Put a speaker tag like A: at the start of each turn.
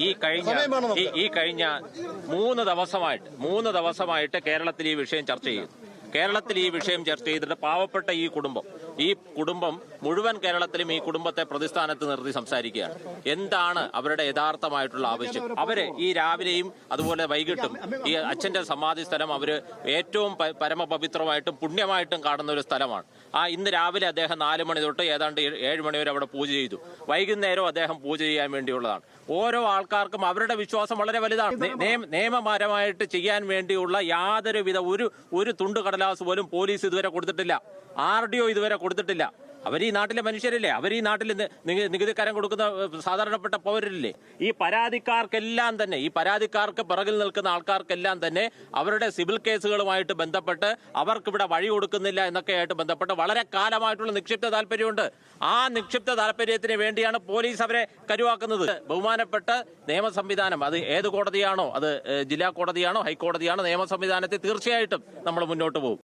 A: ഈ കഴിഞ്ഞ ഈ കഴിഞ്ഞ മൂന്ന് ദിവസമായിട്ട് മൂന്ന് ദിവസമായിട്ട് കേരളത്തിൽ ഈ വിഷയം ചർച്ച ചെയ്യുന്നു. കേരളത്തിൽ ഈ വിഷയം ചർച്ച ചെയ്തിട്ട് പാവപ്പെട്ട ഈ കുടുംബം ഈ കുടുംബം മുഴുവൻ കേരളത്തിലും ഈ കുടുംബത്തെ പ്രതിസ്ഥാനത്ത് നിർത്തി സംസാരിക്കുകയാണ്. എന്താണ് അവരുടെ യഥാർത്ഥമായിട്ടുള്ള ആവശ്യം? അവർ ഈ രാവിലെയും അതുപോലെ വൈകിട്ടും ഈ അച്ഛന്റെ സമാധി സ്ഥലം അവർ ഏറ്റവും പരമപവിത്രമായിട്ടും പുണ്യമായിട്ടും കാണുന്ന ഒരു സ്ഥലമാണ്. ആ ഇന്ന് രാവിലെ അദ്ദേഹം നാല് മണി തൊട്ട് ഏതാണ്ട് ഏഴ് മണി വരെ അവിടെ പൂജ ചെയ്തു. വൈകുന്നേരം അദ്ദേഹം പൂജ ചെയ്യാൻ വേണ്ടിയുള്ളതാണ്. ഓരോ ആൾക്കാർക്കും അവരുടെ വിശ്വാസം വളരെ വലുതാണ്. നിയമപരമായിട്ട് ചെയ്യാൻ വേണ്ടിയുള്ള യാതൊരുവിധ ഒരു ഒരു തുണ്ട് കടലാസ് പോലും പോലീസ് ഇതുവരെ കൊടുത്തിട്ടില്ല. ആർ ഡി ഒ ഇതുവരെ കൊടുത്തിട്ടില്ല. അവർ ഈ നാട്ടിലെ മനുഷ്യരല്ലേ? അവർ ഈ നാട്ടിൽ നി- നികുതി- കൊടുക്കുന്ന സാധാരണപ്പെട്ട പൗരരല്ലേ? ഈ പരാതിക്കാർക്കെല്ലാം തന്നെ ഈ പരാതിക്കാർക്ക് പിറകിൽ നിൽക്കുന്ന ആൾക്കാർക്കെല്ലാം തന്നെ അവരുടെ സിവിൽ കേസുകളുമായിട്ട് ബന്ധപ്പെട്ട് അവർക്കിവിടെ വഴി കൊടുക്കുന്നില്ല എന്നൊക്കെയായിട്ട് ബന്ധപ്പെട്ട് വളരെ കാലമായിട്ടുള്ള നിക്ഷിപ്ത താല്പര്യമുണ്ട്. ആ നിക്ഷിപ്ത താല്പര്യത്തിന് വേണ്ടിയാണ് പോലീസ് അവരെ കരുവാക്കുന്നത്. ബഹുമാനപ്പെട്ട നിയമ സംവിധാനം അത് ഏത് കോടതിയാണോ അത് ജില്ലാ കോടതിയാണോ ഹൈക്കോടതിയാണോ നിയമ സംവിധാനത്തെ തീർച്ചയായിട്ടും നമ്മൾ മുന്നോട്ട് പോകും.